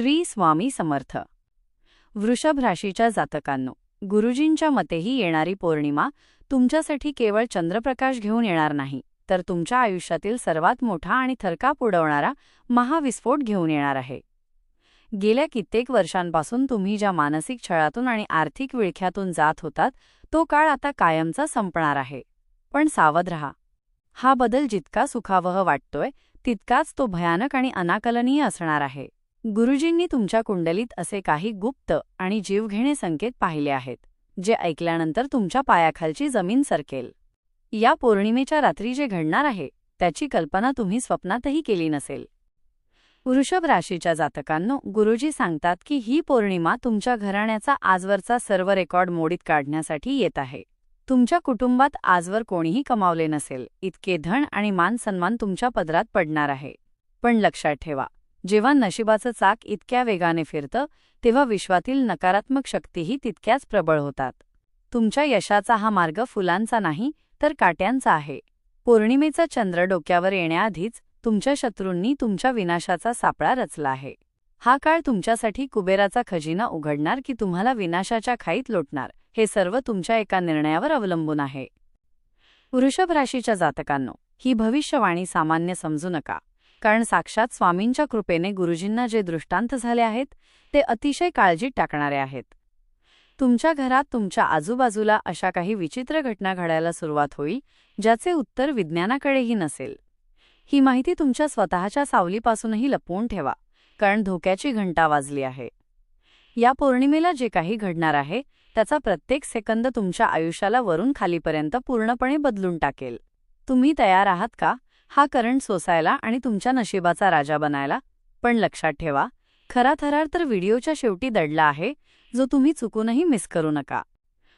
श्री स्वामी समर्थ. वृषभ राशीच्या जातकांनो गुरुजींच्या मतेही येणारी पौर्णिमा तुमच्यासाठी केवळ चंद्रप्रकाश घेऊन येणार नाही तर तुमच्या आयुष्यातील सर्वात मोठा आणि थरकाप उडवणारा महाविस्फोट घेऊन येणार आहे. गेल्या कित्येक वर्षांपासून तुम्ही ज्या मानसिक छळातून आणि आर्थिक विळख्यातून जात होतात तो काळ आता कायमचा संपणार आहे. पण सावध रहा. हा बदल जितका सुखावह वाटतोय तितकाच तो भयानक आणि अनाकलनीय असणार आहे. गुरुजींनी तुमच्या कुंडलीत असे काही गुप्त आणि जीवघेणे संकेत पाहिले आहेत जे ऐकल्यानंतर तुमच्या पायाखालची जमीन सरकेल. या पौर्णिमेच्या रात्री जे घडणार आहे त्याची कल्पना तुम्ही स्वप्नातही केली नसेल. वृषभ राशीच्या जातकांनो गुरुजी सांगतात की ही पौर्णिमा तुमच्या घराण्याचा आजवरचा सर्व रेकॉर्ड मोडीत काढण्यासाठी येत आहे. तुमच्या कुटुंबात आजवर कोणीही कमावले नसेल इतके धन आणि मान सन्मान तुमच्या पदरात पडणार आहे. पण लक्षात ठेवा जेव्हा नशिबाचं चाक इतक्या वेगाने फिरतं तेव्हा विश्वातील नकारात्मक शक्तीही तितक्याच प्रबळ होतात. तुमच्या यशाचा हा मार्ग फुलांचा नाही तर काट्यांचा आहे. पौर्णिमेचा चंद्र डोक्यावर येण्याआधीच तुमच्या शत्रूंनी तुमच्या विनाशाचा सापळा रचला आहे. हा काळ तुमच्यासाठी कुबेराचा खजिना उघडणार की तुम्हाला विनाशाच्या खाईत लोटणार हे सर्व तुमच्या एका निर्णयावर अवलंबून आहे. वृषभ राशीच्या जातकांनो ही भविष्यवाणी सामान्य समजू नका. कारण साक्षात स्वामींच्या कृपेने गुरुजींना जे दृष्टांत झाले आहेत ते अतिशय काळजीत टाकणारे आहेत. तुमच्या घरात तुमच्या आजूबाजूला अशा काही विचित्र घटना घडायला सुरुवात होईल ज्याचे उत्तर विज्ञानाकडेही नसेल. ही माहिती तुमच्या स्वतःच्या सावलीपासूनही लपवून ठेवा कारण धोक्याची घंटा वाजली आहे. या पौर्णिमेला जे काही घडणार आहे त्याचा प्रत्येक सेकंद तुमच्या आयुष्याला वरून खालीपर्यंत पूर्णपणे बदलून टाकेल. तुम्ही तयार आहात का? हा करंट सोसायला आणि तुमच्या नशिबाचा राजा बनायला. पण लक्षात ठेवा खरा थरार तर व्हिडिओच्या शेवटी दडला आहे जो तुम्ही चुकूनही मिस करू नका.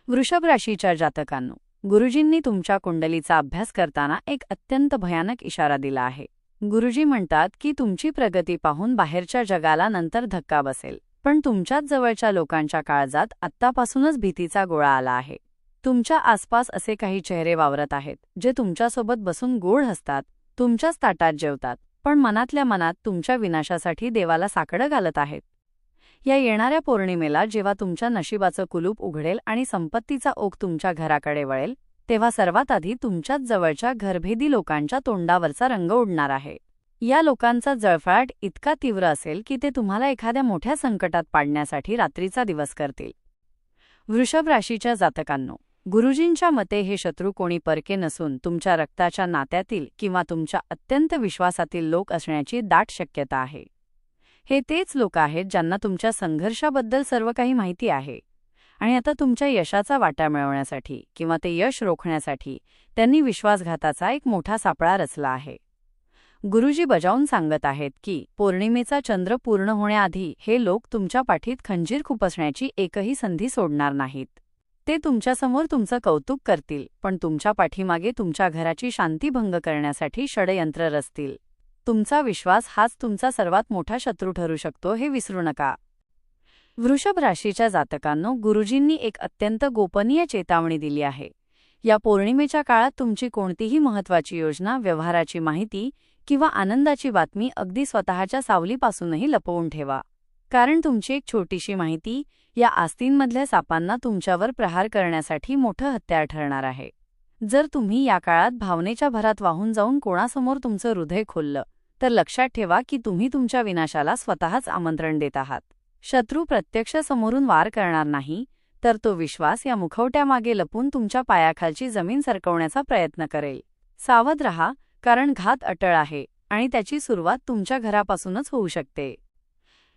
वृषभ राशीच्या जातकांनो गुरुजींनी तुमच्या कुंडलीचा अभ्यास करताना एक अत्यंत भयानक इशारा दिला आहे. गुरुजी म्हणतात की तुमची प्रगती पाहून बाहेरच्या जगाला नंतर धक्का बसेल पण तुमच्याच जवळच्या लोकांच्या काळजात आत्तापासूनच भीतीचा गोळा आला आहे. तुमच्या आसपास असे काही चेहरे वावरत आहेत जे तुमच्यासोबत बसून गोड हसतात. तुमच्याच ताटात जेवतात पण मनातल्या मनात तुमच्या विनाशासाठी देवाला साकडं घालत आहेत. या येणाऱ्या पौर्णिमेला जेव्हा तुमच्या नशिबाचं कुलूप उघडेल आणि संपत्तीचा ओघ तुमच्या घराकडे वळेल तेव्हा सर्वात आधी तुमच्याच जवळच्या घरभेदी लोकांच्या तोंडावरचा रंग उडणार आहे. या लोकांचा जळफळाट इतका तीव्र असेल की ते तुम्हाला एखाद्या मोठ्या संकटात पाडण्यासाठी रात्रीचा दिवस करतील. वृषभ राशीच्या जातकांनो गुरुजींच्या मते हे शत्रू कोणी परके नसून तुमच्या रक्ताच्या नात्यातील किंवा तुमच्या अत्यंत विश्वासातील लोक असण्याची दाट शक्यता आहे. हे तेच लोक आहेत ज्यांना तुमच्या संघर्षाबद्दल सर्व काही माहिती आहे. आणि आता तुमच्या यशाचा वाटा मिळवण्यासाठी किंवा ते यश रोखण्यासाठी त्यांनी विश्वासघाताचा एक मोठा सापळा रचला आहे. गुरुजी बजावून सांगत आहेत की पौर्णिमेचा चंद्र पूर्ण होण्याआधी हे लोक तुमच्या पाठीत खंजीर खुपसण्याची एकही संधी सोडणार नाहीत. ते तुमच्यासमोर तुमचं कौतुक करतील पण तुमच्या पाठीमागे तुमच्या घराची शांती भंग करण्यासाठी षडयंत्र रचतील. तुमचा विश्वास हाच तुमचा सर्वात मोठा शत्रू ठरू शकतो हे विसरू नका. वृषभ राशीच्या जातकांनो गुरुजींनी एक अत्यंत गोपनीय चेतावणी दिली आहे. या पौर्णिमेच्या काळात तुमची कोणतीही महत्वाची योजना व्यवहाराची माहिती किंवा आनंदाची बातमी अगदी स्वतःच्या सावलीपासूनही लपवून ठेवा. कारण तुमची एक छोटीशी माहिती या आस्तींमधल्या सापांना तुमच्यावर प्रहार करण्यासाठी मोठं हत्यार ठरणार आहे. जर तुम्ही या काळात भावनेच्या भरात वाहून जाऊन कोणासमोर तुमचं हृदय खोललं तर लक्षात ठेवा की तुम्ही तुमच्या विनाशाला स्वतःच आमंत्रण देत आहात. शत्रू प्रत्यक्ष समोरून वार करणार नाही तर तो विश्वास या मुखवट्यामागे लपून तुमच्या पायाखालची जमीन सरकवण्याचा प्रयत्न करेल. सावध रहा कारण घात अटळ आहे आणि त्याची सुरुवात तुमच्या घरापासूनच होऊ शकते.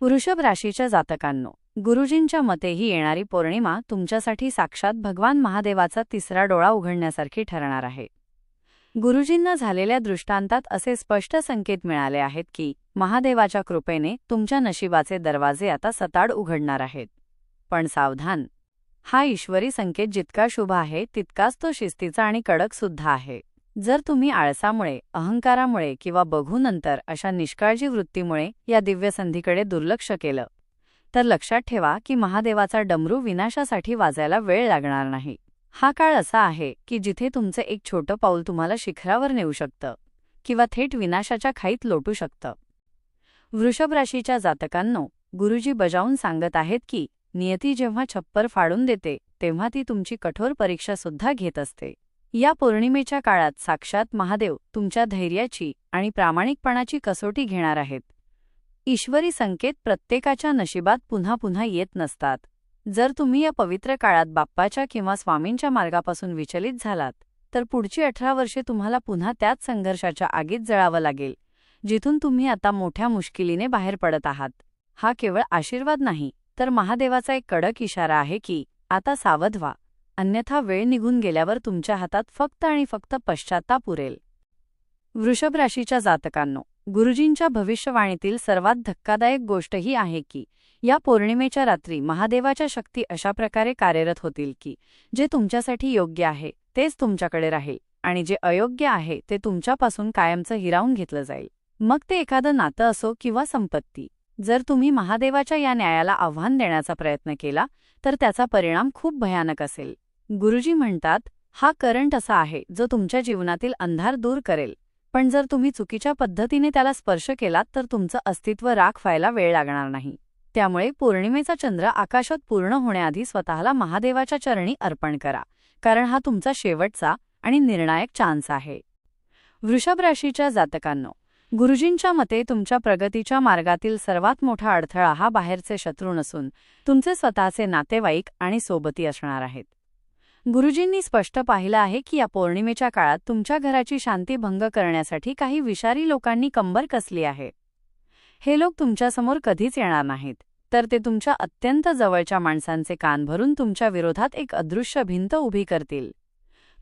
वृषभ राशीच्या जातकांनो गुरुजींच्या मते ही येणारी पौर्णिमा तुमच्यासाठी साक्षात भगवान महादेवाचा तिसरा डोळा उघडण्यासारखी ठरणार आहे. गुरुजींना झालेल्या दृष्टांतात असे स्पष्ट संकेत मिळाले आहेत की महादेवाच्या कृपेने तुमच्या नशिबाचे दरवाजे आता सताड उघडणार आहेत. पण सावधान हा ईश्वरी संकेत जितका शुभ आहे तितकाच तो शिस्तीचा आणि कडक सुद्धा आहे. जर तुम्ही आळसामुळे अहंकारामुळे किंवा बघूनंतर अशा निष्काळजी वृत्तीमुळे या दिव्यसंधीकडे दुर्लक्ष केलं तर लक्षात ठेवा की महादेवाचा डमरू विनाशासाठी वाजायला वेळ लागणार नाही. हा काळ असा आहे की जिथे तुमचं एक छोटं पाऊल तुम्हाला शिखरावर नेऊ शकतं किंवा थेट विनाशाच्या खाईत लोटू शकतं. वृषभ राशीच्या जातकांनो गुरुजी बजावून सांगत आहेत की नियती जेव्हा छप्पर फाडून देते तेव्हा ती तुमची कठोर परीक्षा सुद्धा घेत असते. या पौर्णिमेच्या काळात साक्षात महादेव तुमच्या धैर्याची आणि प्रामाणिकपणाची कसोटी घेणार आहेत. ईश्वरी संकेत प्रत्येकाच्या नशिबात पुन्हा पुन्हा येत नसतात. जर तुम्ही या पवित्र काळात बाप्पाच्या किंवा स्वामींच्या मार्गापासून विचलित झालात तर पुढची अठरा वर्षे तुम्हाला पुन्हा त्याच संघर्षाच्या आगीत जळावं लागेल जिथून तुम्ही आता मोठ्या मुश्किलीने बाहेर पडत आहात. हा केवळ आशीर्वाद नाही तर महादेवाचा एक कडक इशारा आहे की आता सावध व्हा. अन्यथा वेळ निघून गेल्यावर तुमच्या हातात फक्त आणि फक्त पश्चात्ताप उरेल. वृषभ राशीच्या जातकांनो गुरुजींच्या भविष्यवाणीतील सर्वात धक्कादायक गोष्ट ही आहे की या पौर्णिमेच्या रात्री महादेवाच्या शक्ती अशा प्रकारे कार्यरत होतील की जे तुमच्यासाठी योग्य आहे तेच तुमच्याकडे राहील आणि जे अयोग्य आहे ते तुमच्यापासून कायमचं हिरावून घेतलं जाईल. मग ते एखादं नातं असो किंवा संपत्ती जर तुम्ही महादेवाच्या या न्यायाला आव्हान देण्याचा प्रयत्न केला तर त्याचा परिणाम खूप भयानक असेल. गुरुजी म्हणतात हा करंट असा आहे जो तुमच्या जीवनातील अंधार दूर करेल पण जर तुम्ही चुकीच्या पद्धतीने त्याला स्पर्श केलात तर तुमचं अस्तित्व राख व्हायला वेळ लागणार नाही. त्यामुळे पौर्णिमेचा चंद्र आकाशात पूर्ण होण्याआधी स्वतःला महादेवाच्या चरणी अर्पण करा कारण हा तुमचा शेवटचा आणि निर्णायक चान्स आहे. वृषभ राशीच्या जातकांनो गुरुजींच्या मते तुमच्या प्रगतीच्या मार्गातील सर्वात मोठा अडथळा हा बाहेरचे शत्रू नसून तुमचे स्वतःचे नातेवाईक आणि सोबती असणार आहेत. गुरुजींनी स्पष्ट पाहिलं आहे की या पौर्णिमेच्या काळात तुमच्या घराची शांती भंग करण्यासाठी काही विषारी लोकांनी कंबर कसली आहे. हे लोक तुमच्यासमोर कधीच येणार नाहीत. तर ते तुमच्या अत्यंत जवळच्या माणसांचे कान भरून तुमच्या विरोधात एक अदृश्य भिंत उभी करतील.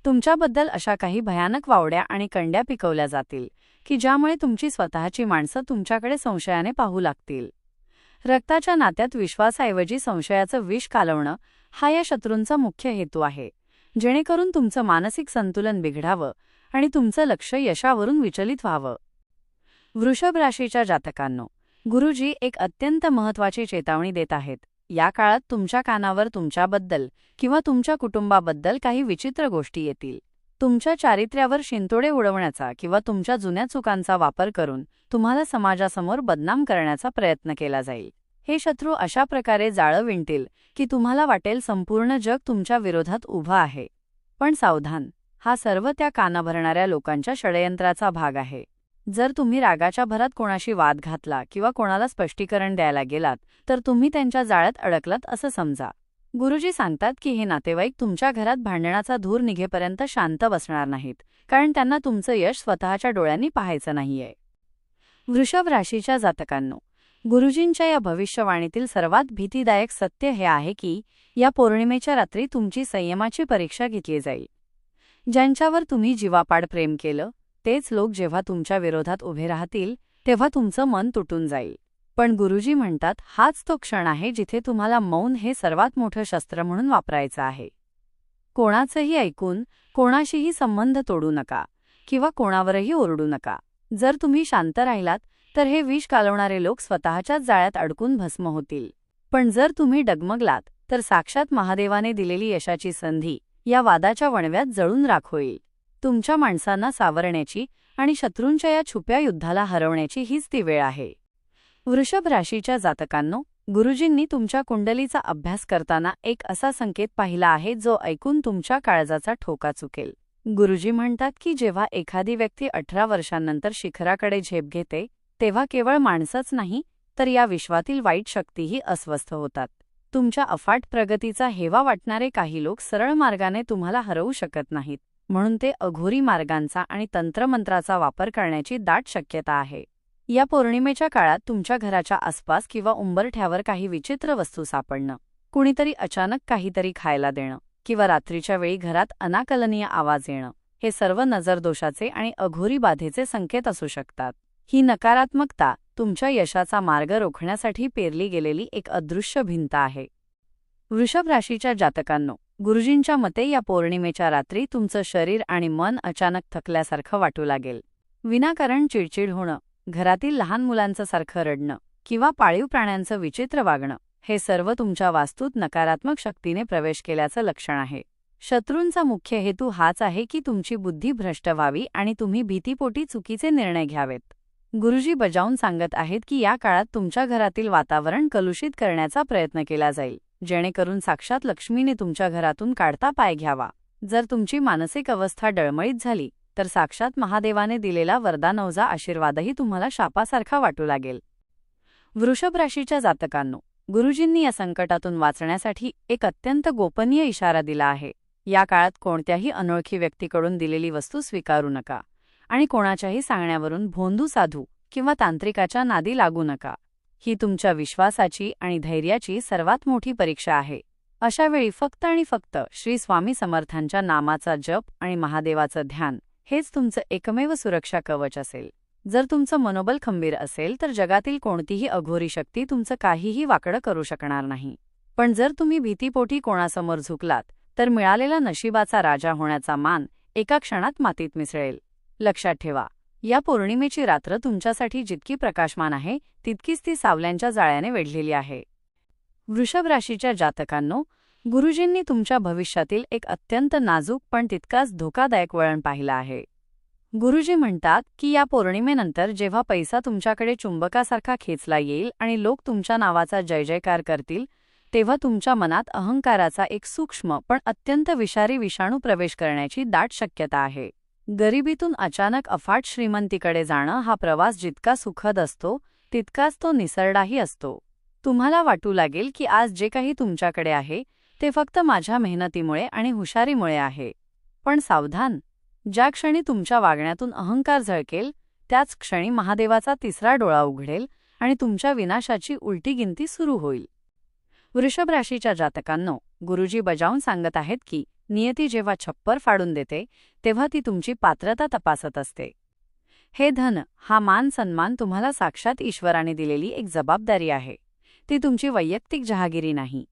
तुमच्याबद्दल अशा काही भयानक वावड्या आणि कंड्या पिकवल्या जातील की ज्यामुळे तुमची स्वतःची माणसं तुमच्याकडे संशयाने पाहू लागतील. रक्ताच्या नात्यात विश्वासाऐवजी संशयाचं विष कालवणं हा या शत्रूंचा मुख्य हेतू आहे. जेणेकरून तुमचं मानसिक संतुलन बिघडावं आणि तुमचं लक्ष यशावरून विचलित व्हावं. वृषभ राशीच्या जातकांनो गुरुजी एक अत्यंत महत्वाची चेतावणी देत आहेत. या काळात तुमच्या कानावर तुमच्याबद्दल किंवा तुमच्या कुटुंबाबद्दल काही विचित्र गोष्टी येतील. तुमच्या चारित्र्यावर शिंतोडे उडवण्याचा किंवा तुमच्या जुन्या चुकांचा वापर करून तुम्हाला समाजासमोर बदनाम करण्याचा प्रयत्न केला जाईल. हे शत्रू अशा प्रकारे जाळं विणतील की तुम्हाला वाटेल संपूर्ण जग तुमच्या विरोधात उभं आहे. पण सावधान हा सर्व त्या काना भरणाऱ्या लोकांच्या षडयंत्राचा भाग आहे. जर तुम्ही रागाच्या भरात कोणाशी वाद घातला किंवा कोणाला स्पष्टीकरण द्यायला गेलात तर तुम्ही त्यांच्या जाळ्यात अडकलात असं समजा. गुरुजी सांगतात की हे नातेवाईक तुमच्या घरात भांडणाचा धूर निघेपर्यंत शांत बसणार नाहीत कारण त्यांना तुमचं यश स्वतःच्या डोळ्यांनी पाहायचं नाहीये. वृषभ राशीच्या जातकांनो गुरुजींच्या या भविष्यवाणीतील सर्वात भीतीदायक सत्य हे आहे की या पौर्णिमेच्या रात्री तुमची संयमाची परीक्षा घेतली जाईल. ज्यांच्यावर तुम्ही जीवापाड प्रेम केलं तेच लोक जेव्हा तुमच्या विरोधात उभे राहतील तेव्हा तुमचं मन तुटून जाईल. पण गुरुजी म्हणतात हाच तो क्षण आहे जिथे तुम्हाला मौन हे सर्वात मोठं शस्त्र म्हणून वापरायचं आहे. कोणाचंही ऐकून कोणाशीही संबंध तोडू नका किंवा कोणावरही ओरडू नका. जर तुम्ही शांत राहिलात तर हे विष कालवणारे लोक स्वतःच्याच जाळ्यात अडकून भस्म होतील. पण जर तुम्ही डगमगलात तर साक्षात महादेवाने दिलेली यशाची संधी या वादाच्या वणव्यात जळून राख होईल तुमच्या माणसांना सावरण्याची आणि शत्रूंच्या या छुप्या युद्धाला हरवण्याची हीच ती वेळ आहे. वृषभ राशीच्या जातकांनो गुरुजींनी तुमच्या कुंडलीचा अभ्यास करताना एक असा संकेत पाहिला आहे जो ऐकून तुमच्या काळजाचा ठोका चुकेल. गुरुजी म्हणतात की जेव्हा एखादी व्यक्ती अठरा वर्षांनंतर शिखराकडे झेप घेते तेव्हा केवळ माणसंच नाही तर या विश्वातील वाईट शक्तीही अस्वस्थ होतात. तुमच्या अफाट प्रगतीचा हेवा वाटणारे काही लोक सरळ मार्गाने तुम्हाला हरवू शकत नाहीत म्हणून ते अघोरी मार्गांचा आणि तंत्रमंत्राचा वापर करण्याची दाट शक्यता आहे. या पौर्णिमेच्या काळात तुमच्या घराच्या आसपास किंवा उंबरठ्यावर काही विचित्र वस्तू सापडणं कुणीतरी अचानक काहीतरी खायला देणं किंवा रात्रीच्या वेळी घरात अनाकलनीय आवाज येणं हे सर्व नजरदोषाचे आणि अघोरी बाधेचे संकेत असू शकतात. ही नकारात्मकता तुमच्या यशाचा मार्ग रोखण्यासाठी पेरली गेलेली एक अदृश्य भिंत आहे. वृषभ राशीच्या जातकांनो गुरुजींच्या मते या पौर्णिमेच्या रात्री तुमचं शरीर आणि मन अचानक थकल्यासारखं वाटू लागेल. विनाकारण चिडचिड होणं घरातील लहान मुलांचं सारखं रडणं किंवा पाळीव प्राण्यांचं विचित्र वागणं हे सर्व तुमच्या वास्तूत नकारात्मक शक्तीने प्रवेश केल्याचं लक्षण आहे. शत्रूंचा मुख्य हेतू हाच आहे की तुमची बुद्धी भ्रष्ट व्हावी आणि तुम्ही भीतीपोटी चुकीचे निर्णय घ्यावेत. गुरुजी बजावून सांगत आहेत की या काळात तुमच्या घरातील वातावरण कलुषित करण्याचा प्रयत्न केला जाईल. जेणेकरून साक्षात लक्ष्मीने तुमच्या घरातून काढता पाय घ्यावा. जर तुमची मानसिक अवस्था डळमळीत झाली तर साक्षात महादेवाने दिलेला वरदानवजा आशीर्वादही तुम्हाला शापासारखा वाटू लागेल. वृषभ राशीच्या जातकांनो गुरुजींनी या संकटातून वाचण्यासाठी एक अत्यंत गोपनीय इशारा दिला आहे. या काळात कोणत्याही अनोळखी व्यक्तीकडून दिलेली वस्तू स्वीकारू नका. आणि कोणाच्याही सांगण्यावरून भोंदू साधू किंवा तांत्रिकाच्या नादी लागू नका. ही तुमच्या विश्वासाची आणि धैर्याची सर्वात मोठी परीक्षा आहे. अशा वेळी फक्त आणि फक्त श्री स्वामी समर्थांच्या नामाचा जप आणि महादेवाचं ध्यान हेच तुमचं एकमेव सुरक्षा कवच असेल. जर तुमचं मनोबल खंबीर असेल तर जगातील कोणतीही अघोरी शक्ती तुमचं काहीही वाकडं करू शकणार नाही. पण जर तुम्ही भीतीपोटी कोणासमोर झुकलात तर मिळालेला नशिबाचा राजा होण्याचा मान एका क्षणात मातीत मिसळेल. लक्षात ठेवा. या पौर्णिमेची रात्र तुमच्यासाठी जितकी प्रकाशमान आहे तितकीच ती सावल्यांच्या जाळ्याने वेढलेली आहे. वृषभ राशीच्या जातकांनो गुरुजींनी तुमच्या भविष्यातील एक अत्यंत नाजूक पण तितकाच धोकादायक वळण पाहिलं आहे. गुरुजी म्हणतात की या पौर्णिमेनंतर जेव्हा पैसा तुमच्याकडे चुंबकासारखा खेचला येईल आणि लोक तुमच्या नावाचा जय जयकार करतील तेव्हा तुमच्या मनात अहंकाराचा एक सूक्ष्म पण अत्यंत विषारी विषाणू प्रवेश करण्याची दाट शक्यता आहे. गरिबीतून अचानक अफाट श्रीमंतीकडे जाणं हा प्रवास जितका सुखद असतो तितकाच तो निसरडाही असतो. तुम्हाला वाटू लागेल की आज जे काही तुमच्याकडे आहे ते फक्त माझ्या मेहनतीमुळे आणि हुशारीमुळे आहे. पण सावधान ज्या क्षणी तुमच्या वागण्यातून अहंकार झळकेल त्याच क्षणी महादेवाचा तिसरा डोळा उघडेल आणि तुमच्या विनाशाची उलटी गिनती सुरू होईल. वृषभ राशीच्या जातकांनो गुरुजी बजावून सांगत आहेत की नियती जेव्हा छप्पर फाडून देते तेव्हा ती तुमची पात्रता तपासत असते. हे धन हा मान सन्मान तुम्हाला साक्षात ईश्वराने दिलेली एक जबाबदारी आहे. ती तुमची वैयक्तिक जहागिरी नाही.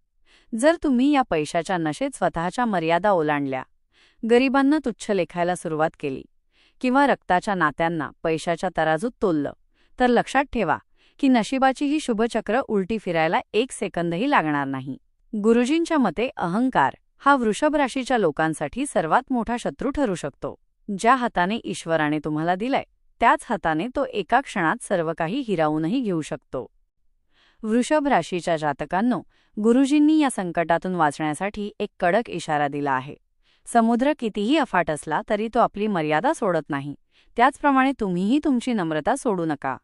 जर तुम्ही या पैशाच्या नशेत स्वतःच्या मर्यादा ओलांडल्या गरिबांना तुच्छ लेखायला सुरुवात केली किंवा रक्ताच्या नात्यांना पैशाच्या तराजूत तोललं तर लक्षात ठेवा की नशिबाची ही शुभचक्र उलटी फिरायला एक सेकंदही लागणार नाही. गुरुजींच्या मते अहंकार हा वृषभ राशीच्या लोकांसाठी सर्वात मोठा शत्रू ठरू शकतो. ज्या हाताने ईश्वराने तुम्हाला दिलाय त्याच हाताने तो एका क्षणात सर्व काही हिरावूनही घेऊ शकतो. वृषभ राशीच्या जातकांनो गुरुजींनी या संकटातून वाचण्यासाठी एक कडक इशारा दिला आहे. समुद्र कितीही अफाट असला तरी तो आपली मर्यादा सोडत नाही. त्याचप्रमाणे तुम्हीही तुमची नम्रता सोडू नका.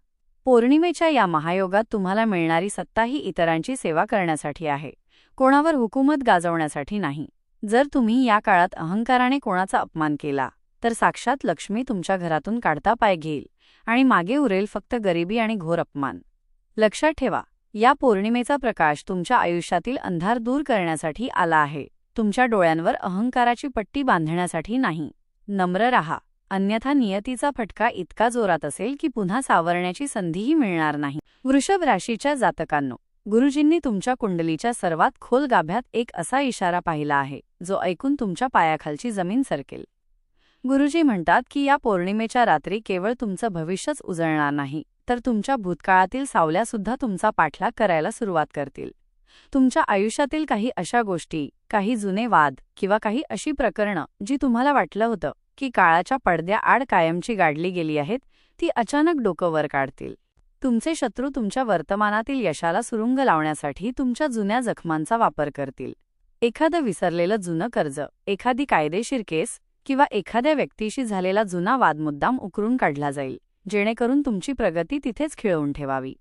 पौर्णिमेच्या या महायोगात तुम्हाला मिळणारी सत्ताही इतरांची सेवा करण्यासाठी आहे. कोणावर हुकूमत गाजवण्यासाठी नाही. जर तुम्ही या काळात अहंकाराने कोणाचा अपमान केला तर साक्षात लक्ष्मी तुमच्या घरातून काढता पाय घेईल आणि मागे उरेल फक्त गरिबी आणि घोर अपमान. लक्षात ठेवा या पौर्णिमेचा प्रकाश तुमच्या आयुष्यातील अंधार दूर करण्यासाठी आला आहे. तुमच्या डोळ्यांवर अहंकाराची पट्टी बांधण्यासाठी नाही. नम्र राहा अन्यथा नियतीचा फटका इतका जोरात असेल की पुन्हा सावरण्याची संधीही मिळणार नाही. वृषभ राशीच्या जातकांनो गुरुजींनी तुमच्या कुंडलीच्या सर्वात खोल गाभ्यात एक असा इशारा पाहिला आहे जो ऐकून तुमच्या पायाखालची जमीन सरकेल. गुरुजी म्हणतात की या पौर्णिमेच्या रात्री केवळ तुमचं भविष्यच उजळणार नाही तर तुमच्या भूतकाळातील सावल्यासुद्धा तुमचा पाठलाग करायला सुरुवात करतील. तुमच्या आयुष्यातील काही अशा गोष्टी काही जुने वाद किंवा काही अशी प्रकरणं जी तुम्हाला वाटलं होतं की काळाच्या पडद्या आड कायमची गाडली गेली आहेत ती अचानक डोकं वर काढतील. तुमचे शत्रू तुमच्या वर्तमानातील यशाला सुरुंग लावण्यासाठी तुमच्या जुन्या जखमांचा वापर करतील. एखादं विसरलेलं जुनं कर्ज एखादी कायदेशीर केस किंवा एखाद्या व्यक्तीशी झालेला जुना वाद मुद्दाम उकरून काढला जाईल जेणेकरून तुमची प्रगती तिथेच खिळवून ठेवावी.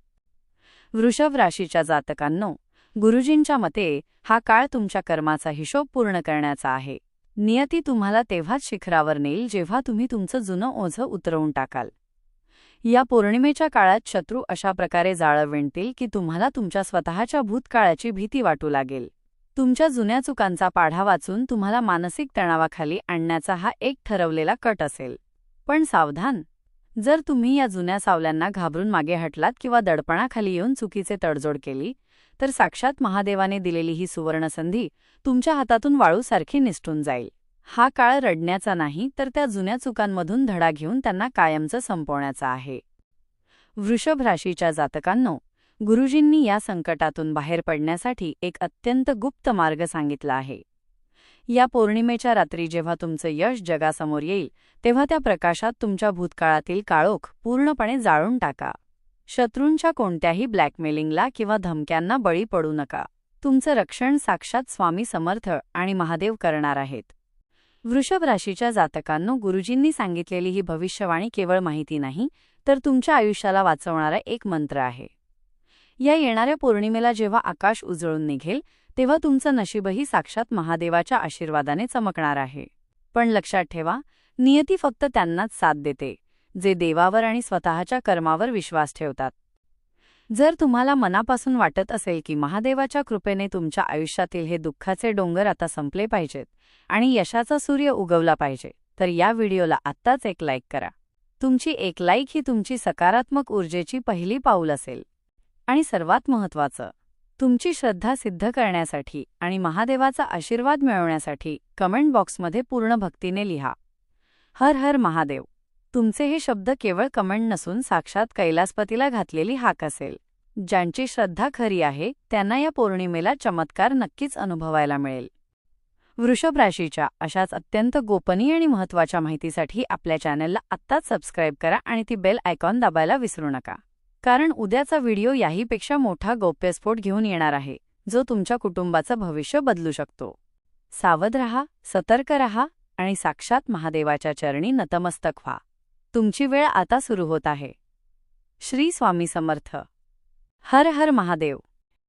वृषभ राशीच्या जातकांनो गुरुजींच्या मते हा काळ तुमच्या कर्माचा हिशोब पूर्ण करण्याचा आहे. नियती तुम्हाला तेव्हाच शिखरावर नेईल जेव्हा तुम्ही तुमचं जुनं ओझं उतरवून टाकाल. या पौर्णिमेच्या काळात शत्रू अशा प्रकारे जाळं विणतील की तुम्हाला तुमच्या स्वतःच्या भूतकाळाची भीती वाटू लागेल. तुमच्या जुन्या चुकांचा पाढा वाचून तुम्हाला मानसिक तणावाखाली आणण्याचा हा एक ठरवलेला कट असेल. पण सावधान! जर तुम्ही या जुन्या सावल्यांना घाबरून मागे हटलात किंवा दडपणाखाली येऊन चुकीचे तडजोड केली तर साक्षात महादेवाने दिलेली ही सुवर्णसंधी तुमच्या हातातून वाळूसारखी निसटून जाईल. हा काळ रडण्याचा नाही तर त्या जुन्या चुकांमधून धडा घेऊन त्यांना कायमचं संपवण्याचा आहे. वृषभ राशीच्या जातकांनो गुरुजींनी या संकटातून बाहेर पडण्यासाठी एक अत्यंत गुप्त मार्ग सांगितला आहे. या पौर्णिमेच्या रात्री जेव्हा तुमचं यश जगासमोर येईल तेव्हा त्या प्रकाशात तुमच्या भूतकाळातील काळोख पूर्णपणे जाळून टाका. शत्रूंच्या कोणत्याही ब्लॅकमेलिंगला किंवा धमक्यांना बळी पडू नका. तुमचं रक्षण साक्षात स्वामी समर्थ आणि महादेव करणार आहेत. वृषभ राशीच्या जातकांनो गुरुजींनी सांगितलेली ही भविष्यवाणी केवळ माहिती नाही तर तुमच्या आयुष्याला वाचवणारा एक मंत्र आहे. या येणाऱ्या पौर्णिमेला जेव्हा आकाश उजळून निघेल तेव्हा तुमचं नशीबही साक्षात महादेवाच्या आशीर्वादाने चमकणार आहे. पण लक्षात ठेवा नियती फक्त त्यांनाच साथ देते जे देवावर आणि स्वतःच्या कर्मावर विश्वास ठेवतात. जर तुम्हाला मनापासून वाटत असेल की महादेवाच्या कृपेने तुमच्या आयुष्यातील हे दुःखाचे डोंगर आता संपले पाहिजेत आणि यशाचा सूर्य उगवला पाहिजे तर या व्हिडिओला आत्ताच एक लाईक करा. तुमची एक लाईक ही तुमची सकारात्मक ऊर्जेची पहिली पाऊल असेल. आणि सर्वात महत्त्वाचं तुमची श्रद्धा सिद्ध करण्यासाठी आणि महादेवाचा आशीर्वाद मिळवण्यासाठी कमेंट बॉक्समध्ये पूर्ण भक्तीने लिहा. हर हर महादेव. तुमचे हे शब्द केवळ कमेंट नसून साक्षात कैलासपतीला घातलेली हाक असेल. ज्यांची श्रद्धा खरी आहे त्यांना या पौर्णिमेला चमत्कार नक्कीच अनुभवायला मिळेल. वृषभ राशीच्या अशाच अत्यंत गोपनीय आणि महत्त्वाच्या माहितीसाठी आपल्या चॅनलला आत्ताच सबस्क्राईब करा आणि ती बेल आयकॉन दाबायला विसरू नका. कारण उद्याचा व्हिडिओ याहीपेक्षा मोठा गौप्यस्फोट घेऊन येणार आहे जो तुमच्या कुटुंबाचं भविष्य बदलू शकतो. सावध रहा सतर्क रहा आणि साक्षात महादेवाच्या चरणी नतमस्तक व्हा. तुमची वेळ आता सुरू होत आहे. श्री स्वामी समर्थ. हर हर महादेव.